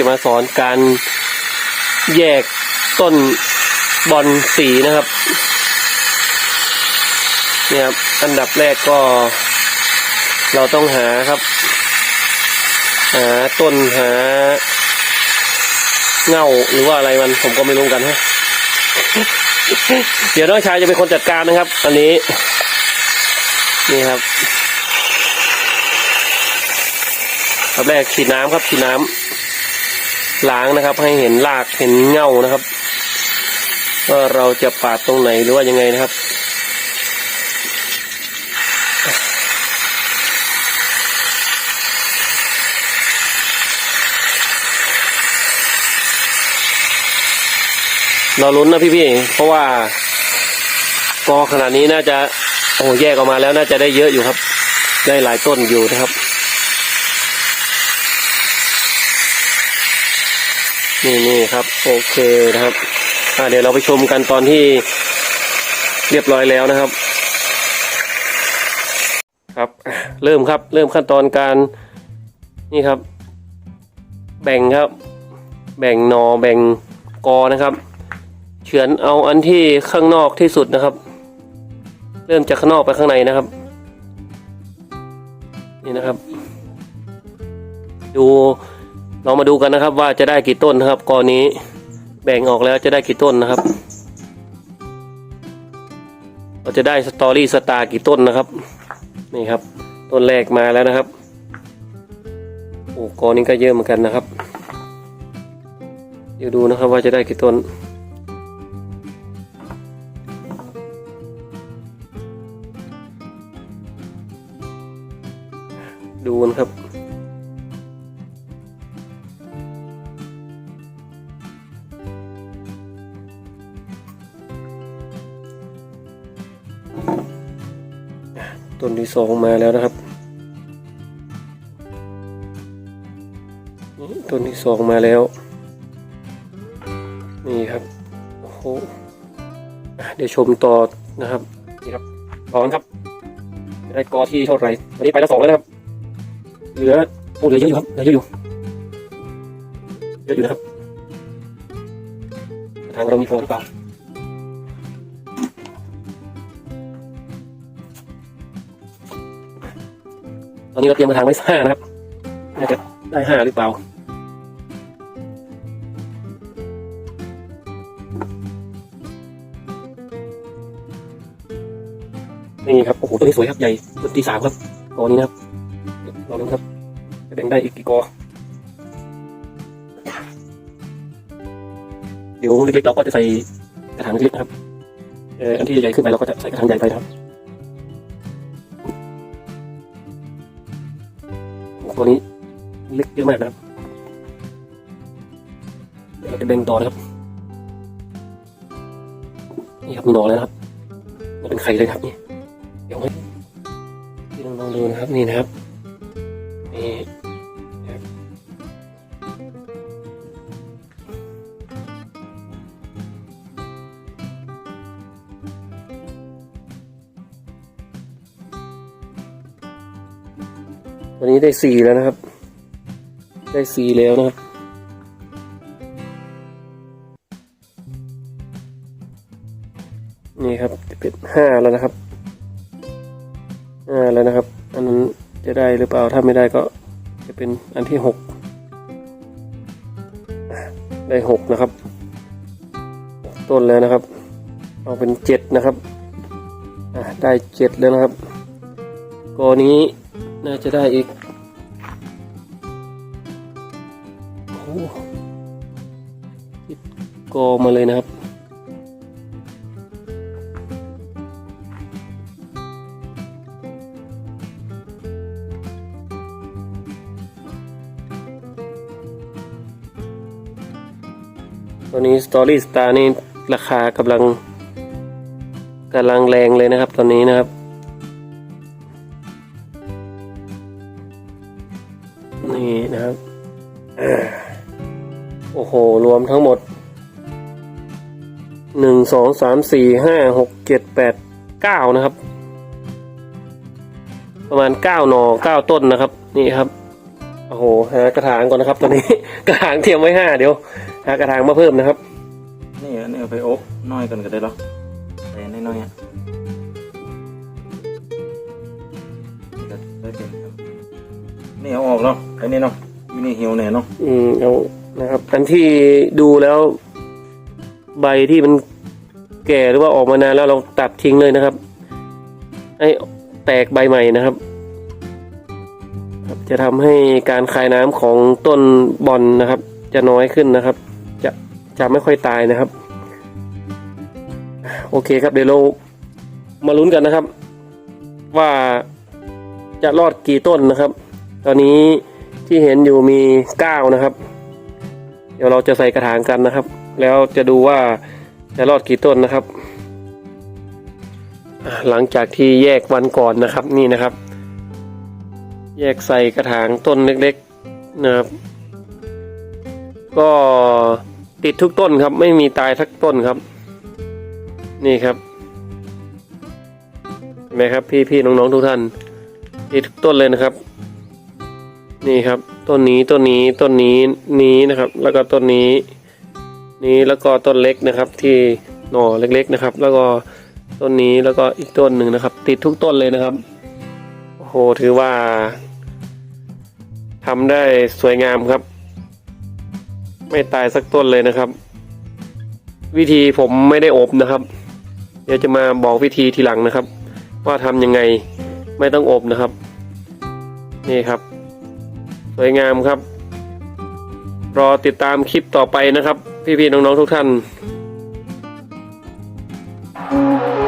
จะมาสอนการแยกต้นบอลสีนะครับ เนี่ยครับอันดับแรกก็ เราต้องหาครับ หาต้นหา เงาหรือว่าอะไรมันผมก็ไม่รู้กันฮะเดี๋ยวน้องชายจะเป็นคนจัดการนะครับ อันนี้ นี่ครับอันแรกฉีดน้ำครับฉีดน้ำ ล้างนะครับ ให้เห็นรากเห็นเง่านะครับว่าเราจะปาดตรงไหนหรือว่ายังไงนะครับเราลุ้นนะพี่ๆ เพราะว่ากอขนาดนี้น่าจะโอ้แยกออกมาแล้วน่าจะได้เยอะอยู่ครับ ได้หลายต้นอยู่นะครับ นี่นี่ครับโอเคนะครับอ่าเดี๋ยวเราไปชมกันตอนที่เรียบร้อยแล้วนะครับ ครับเริ่มครับเริ่มขั้นตอนการนี่ครับ แบ่งครับ แบ่งนอแบ่งกอนะครับ เฉือนเอาอันที่ข้างนอกที่สุดนะครับ เริ่มจากข้างนอกไปข้างในนะครับ นี่นะครับ ดู เรามาดูกันนะครับว่าจะได้กี่ต้นนะครับกอนี้แบ่งออกแล้วจะได้กี่ต้นนะครับ เราจะได้สตอรี่สตาร์กี่ต้นนะครับ นี่ครับ ต้นแรกมาแล้วนะครับโอ้กอนี้ก็เยอะเหมือนกันนะครับ เดี๋ยวดูนะครับว่าจะได้กี่ต้นดูนะครับ ต้นที่สองมาแล้วนะครับนี่ต้นที่สองมาแล้ว นี่ครับโอ้โหเดี๋ยวชมต่อนะครับนี่ครับตอนครับจะได้กอที่เท่าไหร่วันนี้ไปแล้วสองแล้วนะครับ เหลือโอ้เหลือเยอะอยู่ครับเหลือเยอะอยู่เยอะอยู่นะครับทางเรามีพอหรือเปล่า อนนี้เราเตรียมกระถางไว้ห้านะครับน่าจะได้ห้าหรือเปล่านี่ครับโอ้โหตัวนี้สวยครับใหญ่ต้นที่สามครับกอนี้นะครับลองดูครับจะแบ่งได้อีกกี่กอเดี๋ยวเล็กๆเราก็จะใส่กระถางเล็กๆนะครับเอออันที่ใหญ่ขึ้นไปเราก็จะใส่กระถางใหญ่ไปครับ ตัวนี้เล็กเยอะมากนะครับเราจะเบ่งต่อนะครับ นี่ครับมีหนอแล้วนะครับ มันเป็นไข่เลยครับนี่ เดี๋ยวให้พี่น้องๆดูนะครับนี่นะครับ วันนี้ได้สี่แล้วนะครับ ได้สี่แล้วนะครับ นี่ครับจะเป็นห้าแล้วนะครับห้าแล้วนะครับ อันนั้นจะได้หรือเปล่าถ้าไม่ได้ก็จะเป็นอันที่หกได้หกนะครับ ต้นแล้วนะครับ เอาเป็นเจ็ดนะครับอะได้เจ็ดแล้วนะครับกอนี้ น่าจะได้อีกโอ้โหติดกอมาเลยนะครับ ตอนนี้สตอรี่สตาร์นี่ราคากำลังกำลังแรงเลยนะครับ ตอนนี้นะครับ นี่นะครับ โอ้โห รวมทั้งหมดหนึ่งสองสามสี่ห้าหกเจ็ดแปดเก้านะครับ ประมาณเก้าหนอเก้าต้นนะครับ นี่ครับโอ้โหหากระถางก่อนนะครับ ตอนนี้ กระถางเทียมไว้ห้าเดี๋ยวหากระถางมาเพิ่มนะครับ นี่อันนี้เอาไปอบน้อยกันก็ได้หรอแต่น้อยๆอะนี่ก็ได้เป็นครับ นี่เอาออกเนาะไอ้นี่เนาะวินี่เหี่ยวแน่เนาะอืมเอานะครับอันที่ดูแล้ว ใบที่มันแก่หรือว่าออกมานานแล้วเราตัดทิ้งเลยนะครับ ให้แตกใบใหม่นะครับ จะทำให้การคายน้ำของต้นบอลนะครับ จะน้อยขึ้นนะครับ จะจะไม่ค่อยตายนะครับ โอเคครับเดี๋ยวเรามาลุ้นกันนะครับ ว่าจะรอดกี่ต้นนะครับ ตอนนี้ที่เห็นอยู่มีเก้านะครับ เดี๋ยวเราจะใส่กระถางกันนะครับ แล้วจะดูว่าจะรอดกี่ต้นนะครับ หลังจากที่แยกวันก่อนนะครับนี่นะครับ แยกใส่กระถางต้นเล็กๆนะครับ ก็ติดทุกต้นครับ ไม่มีตายทักต้นครับ นี่ครับเห็นไหมครับพี่ๆน้องๆทุกท่านติดทุกต้นเลยนะครับ นี่ครับต้นนี้ต้นนี้ต้นนี้นี้นะครับ แล้วก็ต้นนี้ นี้แล้วก็ต้นเล็กนะครับ ที่หน่อเล็กๆนะครับ แล้วก็ต้นนี้แล้วก็อีกต้นหนึ่งนะครับ ติดทุกต้นเลยนะครับโอ้โหถือว่าทำได้สวยงามครับ ไม่ตายสักต้นเลยนะครับ วิธีผมไม่ได้อบนะครับ เดี๋ยวจะมาบอกวิธีทีหลังนะครับ ว่าทำยังไงไม่ต้องอบนะครับ นี่ครับ วยงามครับ รอติดตามคลิปต่อไปนะครับ พี่ๆน้องๆทุกท่าน Thank